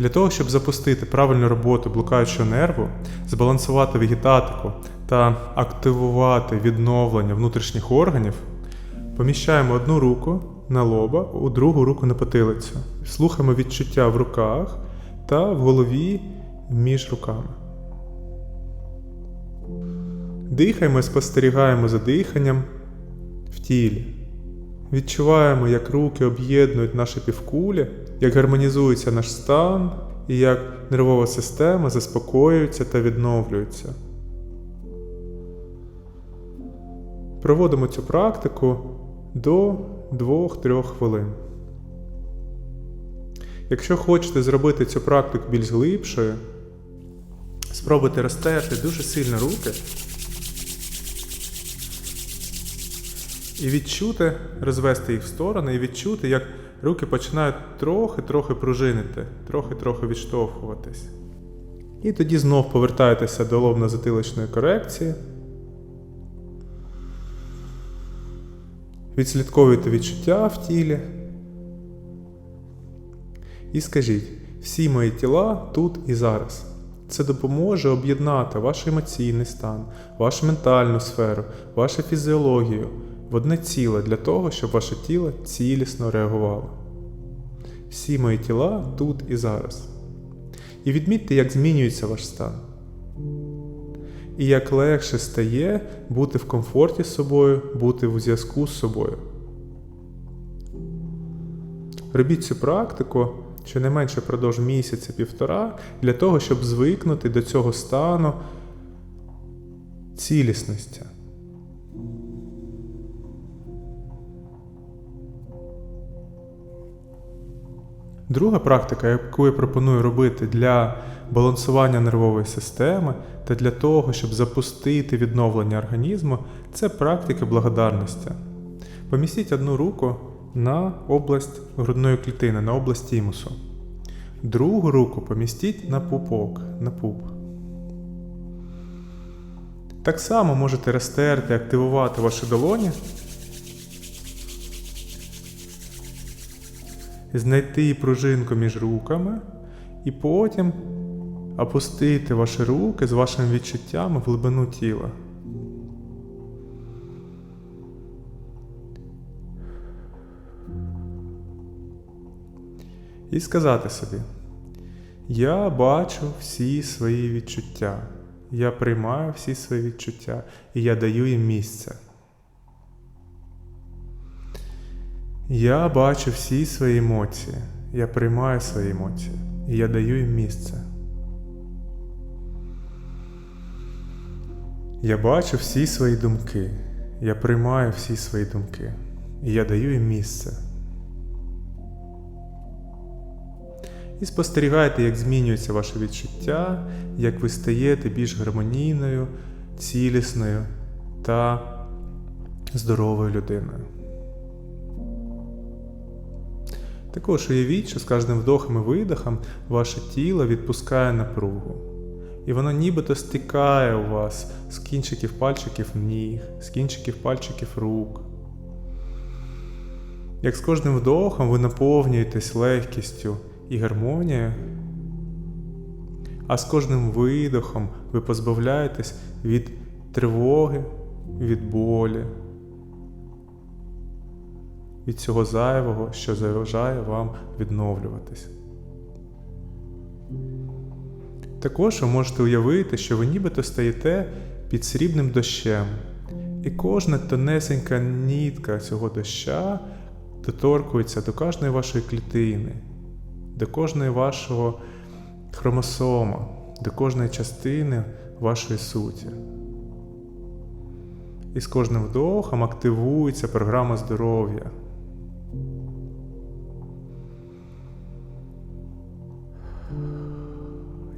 Для того, щоб запустити правильну роботу блукаючого нерву, збалансувати вегетатику та активувати відновлення внутрішніх органів, поміщаємо одну руку на лоба, у другу руку на потилицю. Слухаємо відчуття в руках та в голові між руками. Дихаємо і спостерігаємо за диханням в тілі. Відчуваємо, як руки об'єднують наші півкулі, як гармонізується наш стан і як нервова система заспокоюється та відновлюється. Проводимо цю практику до 2-3 хвилин. Якщо хочете зробити цю практику більш глибшою, спробуйте розтерти дуже сильно руки і відчути, розвести їх в сторони, і відчути, як руки починають трохи-трохи пружинити, трохи-трохи відштовхуватись. І тоді знов повертаєтеся до лобно-затилочної корекції. Відслідковуйте відчуття в тілі. І скажіть, всі мої тіла тут і зараз. Це допоможе об'єднати ваш емоційний стан, вашу ментальну сферу, вашу фізіологію в одне ціле для того, щоб ваше тіло цілісно реагувало. Всі мої тіла тут і зараз. І відмітьте, як змінюється ваш стан. І як легше стає бути в комфорті з собою, бути в зв'язку з собою. Робіть цю практику щонайменше впродовж місяця-півтора для того, щоб звикнути до цього стану цілісності. Друга практика, яку я пропоную робити для балансування нервової системи та для того, щоб запустити відновлення організму, це практика благодарності. Помістіть одну руку на область грудної клітини, на область тімусу. Другу руку помістіть на пупок, на пуп. Так само можете розтерти, активувати ваші долоні. Знайти пружинку між руками і потім опустити ваші руки з вашими відчуттями в глибину тіла. І сказати собі: Я бачу всі свої відчуття, я приймаю всі свої відчуття і я даю їм місце. Я бачу всі свої емоції, я приймаю свої емоції і я даю їм місце. Я бачу всі свої думки, я приймаю всі свої думки і я даю їм місце. І спостерігайте, як змінюється ваше відчуття, як ви стаєте більш гармонійною, цілісною та здоровою людиною. Також уявіть, що з кожним вдохом і видохом ваше тіло відпускає напругу. І воно нібито стикає у вас з кінчиків пальчиків ніг, з кінчиків пальчиків рук. Як з кожним вдохом ви наповнюєтесь легкістю і гармонією, а з кожним видохом ви позбавляєтесь від тривоги, від болі, від цього зайвого, що заважає вам відновлюватись. Також ви можете уявити, що ви нібито стаєте під срібним дощем, і кожна тонесенька нітка цього доща доторкується до кожної вашої клітини, до кожної вашого хромосома, до кожної частини вашої суті. І з кожним вдохом активується програма здоров'я.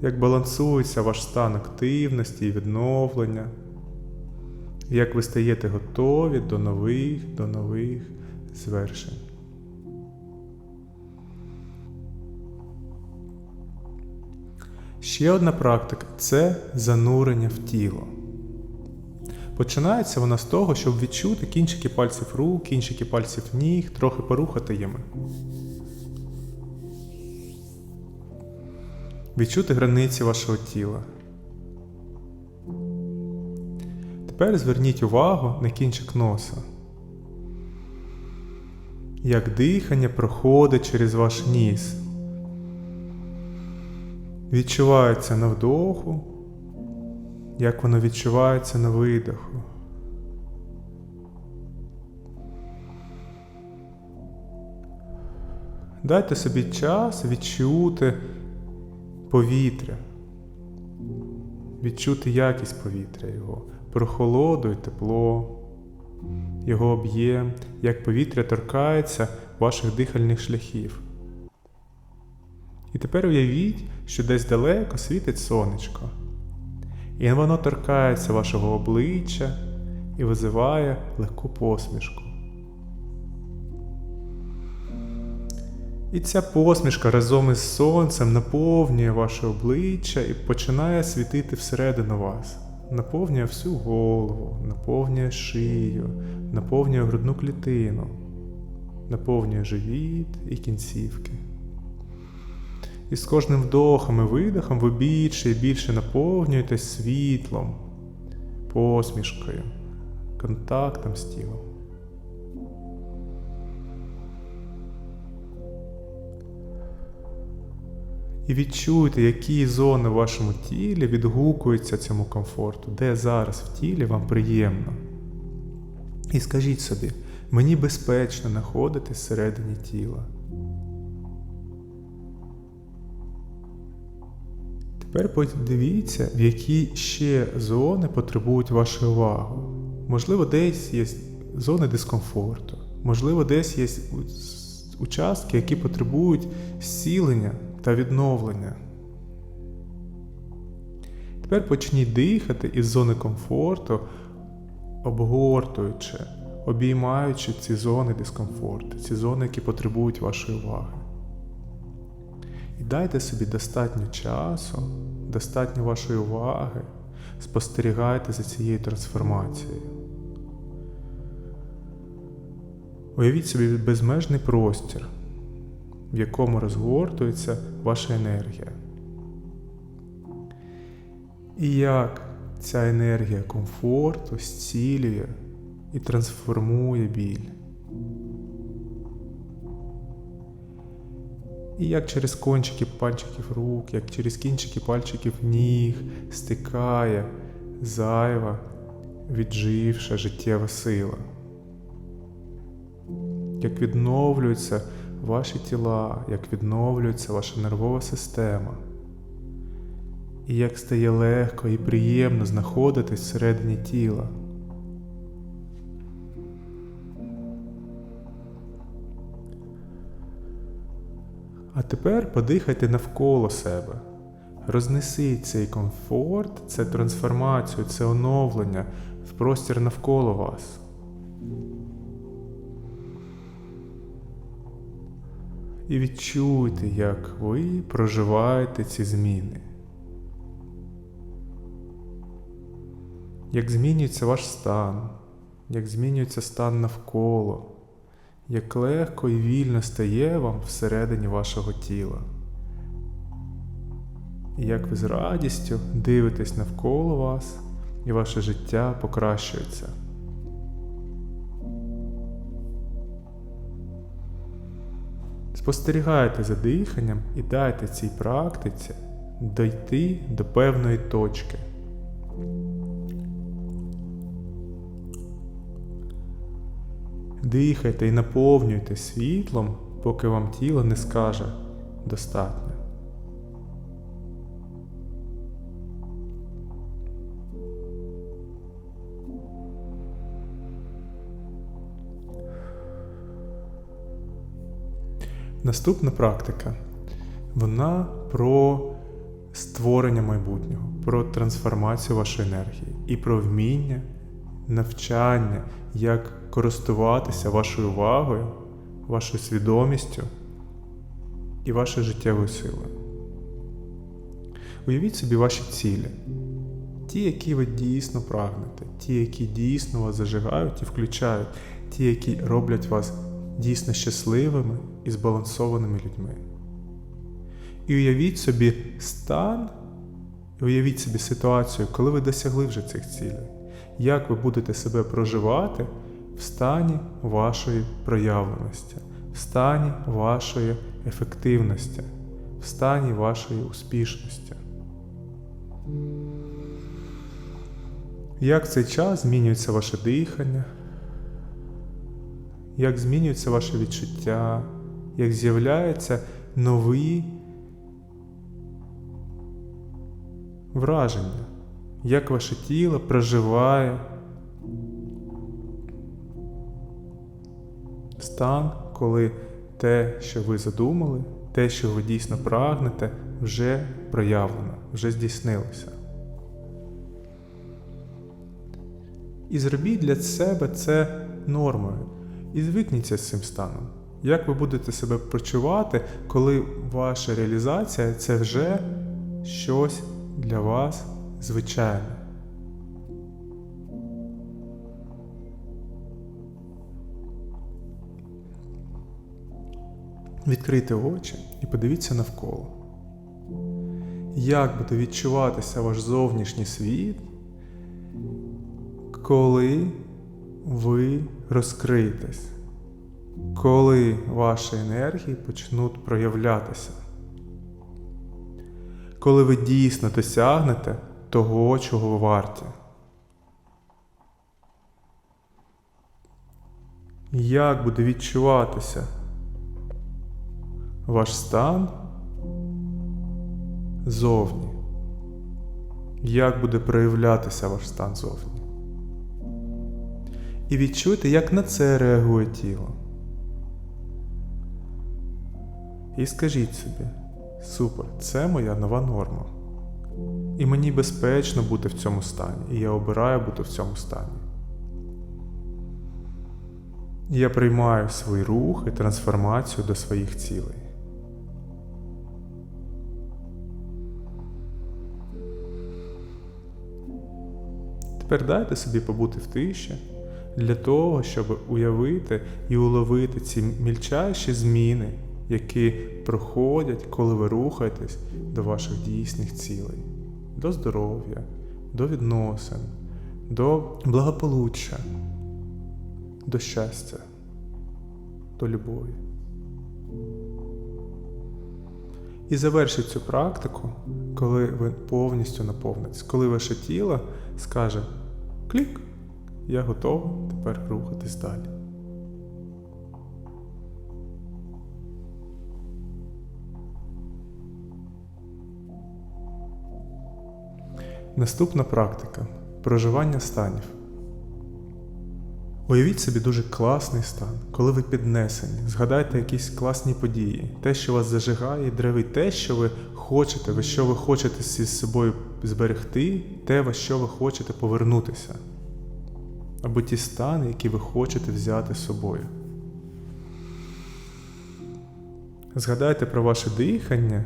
Як балансується ваш стан активності і відновлення, як ви стаєте готові до нових, до нових звершень. Ще одна практика це занурення в тіло. Починається вона з того, щоб відчути кінчики пальців рук, кінчики пальців ніг, трохи порухати їми. Відчути границі вашого тіла. Тепер зверніть увагу на кінчик носа. Як дихання проходить через ваш ніс. Відчувається на вдоху, як воно відчувається на видоху. Дайте собі час відчути повітря, відчути якість повітря його, прохолоду і тепло, його об'єм, як повітря торкається ваших дихальних шляхів. І тепер уявіть, що десь далеко світить сонечко, і воно торкається вашого обличчя і визиває легку посмішку. І ця посмішка разом із сонцем наповнює ваше обличчя і починає світити всередину вас. Наповнює всю голову, наповнює шию, наповнює грудну клітину, наповнює живіт і кінцівки. І з кожним вдохом і видохом ви більше і більше наповнюєтесь світлом, посмішкою, контактом з тілом. І відчуйте, які зони в вашому тілі відгукуються цьому комфорту, де зараз в тілі вам приємно. І скажіть собі, мені безпечно знаходитись всередині тіла. Тепер подивіться, в які ще зони потребують вашої уваги. Можливо, десь є зони дискомфорту, можливо, десь є участки, які потребують зцілення та відновлення. Тепер почніть дихати із зони комфорту, обгортуючи, обіймаючи ці зони дискомфорту, ці зони, які потребують вашої уваги. І дайте собі достатньо часу, достатньо вашої уваги, спостерігайте за цією трансформацією. Уявіть собі безмежний простір, в якому розгортується ваша енергія. І як ця енергія комфорту зцілює і трансформує біль. І як через кончики пальчиків рук, як через кінчики пальчиків ніг стикає зайва, відживша життєва сила. Як відновлюються ваші тіла, як відновлюється ваша нервова система. І як стає легко і приємно знаходитись всередині тіла. А тепер подихайте навколо себе. Рознесіть цей комфорт, це трансформацію, це оновлення в простір навколо вас. І відчуйте, як ви проживаєте ці зміни. Як змінюється ваш стан, як змінюється стан навколо як легко і вільно стає вам всередині вашого тіла. І як ви з радістю дивитесь навколо вас, і ваше життя покращується. Спостерігайте за диханням і дайте цій практиці дойти до певної точки. Дихайте і наповнюйте світлом, поки вам тіло не скаже достатньо. Наступна практика. Вона про створення майбутнього, про трансформацію вашої енергії і про вміння, навчання, як користуватися вашою увагою, вашою свідомістю і вашою життєвою силою. Уявіть собі ваші цілі, ті, які ви дійсно прагнете, ті, які дійсно вас зажигають і включають, ті, які роблять вас дійсно щасливими і збалансованими людьми. І уявіть собі стан, і уявіть собі ситуацію, коли ви досягли вже цих цілей. Як ви будете себе проживати в стані вашої проявленості, в стані вашої ефективності, в стані вашої успішності. Як цей час змінюється ваше дихання, як змінюється ваше відчуття, як з'являються нові враження, як ваше тіло проживає стан, коли те, що ви задумали, те, що ви дійсно прагнете, вже проявлено, вже здійснилося. І зробіть для себе це нормою. І звикніться з цим станом. Як ви будете себе почувати, коли ваша реалізація це вже щось для вас звичайне. Відкрийте очі і подивіться навколо. Як буде відчуватися ваш зовнішній світ, коли ви розкриєтесь, коли ваші енергії почнуть проявлятися, коли ви дійсно досягнете того, чого ви варті. Як буде відчуватися ваш стан зовні? Як буде проявлятися ваш стан зовні? І відчуйте, як на це реагує тіло. І скажіть собі, супер, це моя нова норма. І мені безпечно бути в цьому стані, і я обираю бути в цьому стані. Я приймаю свій рух і трансформацію до своїх цілей. Тепер дайте собі побути в тиші для того, щоб уявити і уловити ці мільчайші зміни, які проходять, коли ви рухаєтесь до ваших дійсних цілей, до здоров'я, до відносин, до благополуччя, до щастя, до любові. І завершіть цю практику, коли ви повністю наповнитесь, коли ваше тіло скаже клік, я готова тепер рухатись далі. Наступна практика проживання станів. Уявіть собі дуже класний стан, коли ви піднесені, згадайте якісь класні події, те, що вас зажигає, древить те, що ви хочете, ви що ви хочете зі собою зберегти, те, во що ви хочете повернутися, або ті стани, які ви хочете взяти з собою. Згадайте про ваше дихання.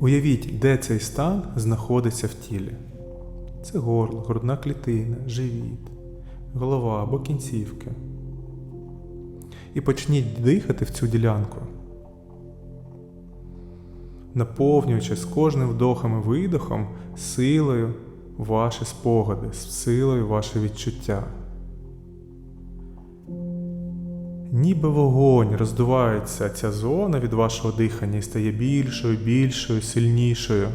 Уявіть, де цей стан знаходиться в тілі. Це горло, грудна клітина, живіт, голова або кінцівки. І почніть дихати в цю ділянку, наповнюючи з кожним вдохом і видохом силою ваші спогади, силою ваші відчуття. Ніби вогонь роздувається ця зона від вашого дихання і стає більшою, більшою, сильнішою,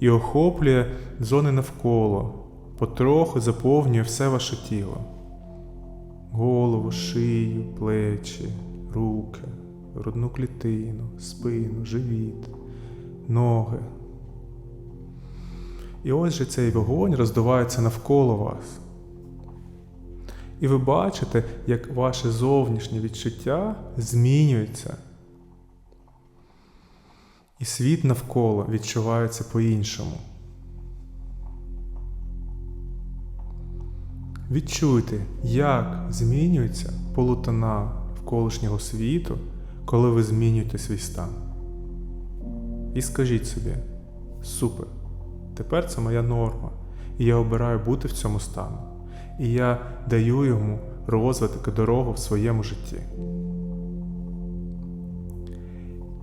і охоплює зони навколо, потроху заповнює все ваше тіло. Голову, шию, плечі, руки, грудну клітину, спину, живіт, ноги. І ось же цей вогонь роздувається навколо вас. І ви бачите, як ваше зовнішнє відчуття змінюється. І світ навколо відчувається по-іншому. Відчуйте, як змінюється полутона навколишнього світу, коли ви змінюєте свій стан. І скажіть собі: супер, тепер це моя норма, і я обираю бути в цьому стану і я даю йому розвиток і дорогу в своєму житті.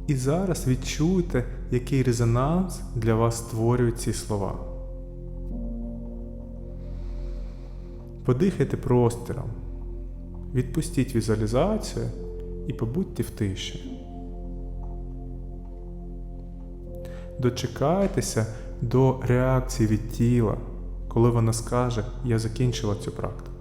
І зараз відчуйте, який резонанс для вас створюють ці слова. Подихайте простором, відпустіть візуалізацію і побудьте в тиші. Дочекайтеся до реакції від тіла, коли вона скаже Я закінчила цю практику.